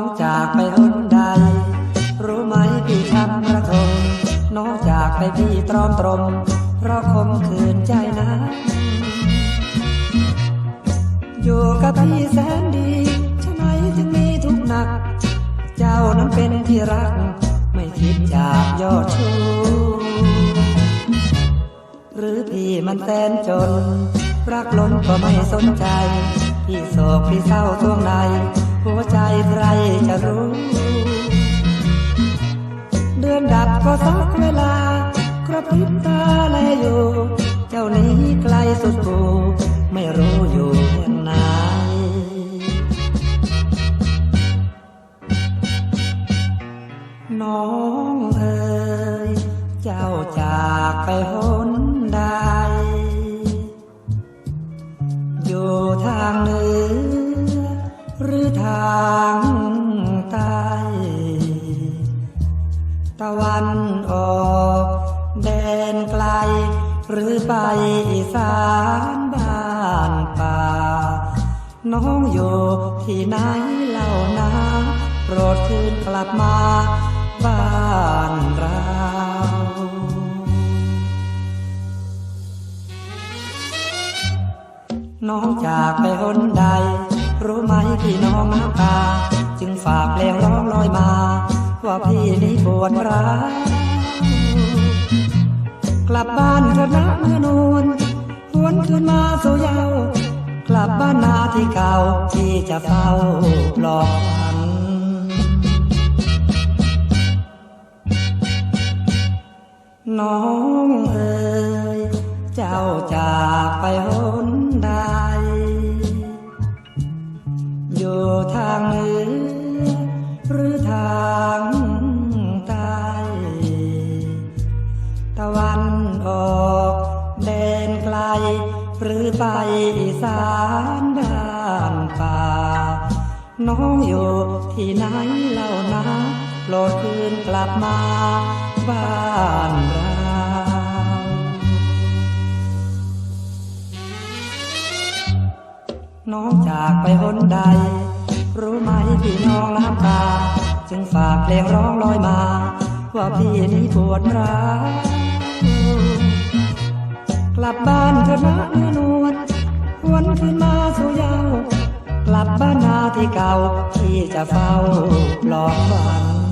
องจากไปหนใด รู้ไหมพี่ช้ำระทมน้องจากไปพี่ตรอมตรม เพราะคมคืนใจนะ อยู่กับพี่แสนดีชะไหนจึงมีทุกหนัก เจ้านั้นเป็นที่รัก ไม่คิดจากยอดชู หรือพี่มันแสนจน รักล้นก็ไม่สนใจ พี่โศกพี่เศร้าท่วงใน เจ้านี้ไกลสุดกูไม่รู้อยู่ไหนน้องเอ๋ยเจ้าจากไปหนใด อยู่ทางเหนือหรือทางใต้ตะวันออก หรือไปอีสานบ้านป่า น้องอยู่ที่ไหนเล่านาโปรดคืนกลับมาบ้านเราน้องจากไปหนใด รู้ไหมพี่น้องน้ำตา จึงฝากเพลงร้องลอยมา ว่าพี่นี้ปวดร้าว กลับบ้านเถอะนะเมื่อนวลหวนคืนมาสู่เยาวกลับบ้านนาที่เก่าที่จะเฝ้าปลอบฝันน้องเอ๋ยเจ้าจากไปหนใด อยู่ทางเหนือหรือทาง หรือไปอีสานบ้านป่า น้องอยู่ที่ไหนเล่านะโปรดคืนกลับมาบ้านเราน้องจากไปหนใด รู้ไหมพี่น้องน้ำตา จึงฝากเพลงร้องลอยมา ว่าพี่นี้ปวดร้าว ลับบ้านเถอะนะเนื้อนวลหวนคืนมาสู่ยาว กลับบ้านนาที่เก่าที่จะเฝ้าปลอบฝัน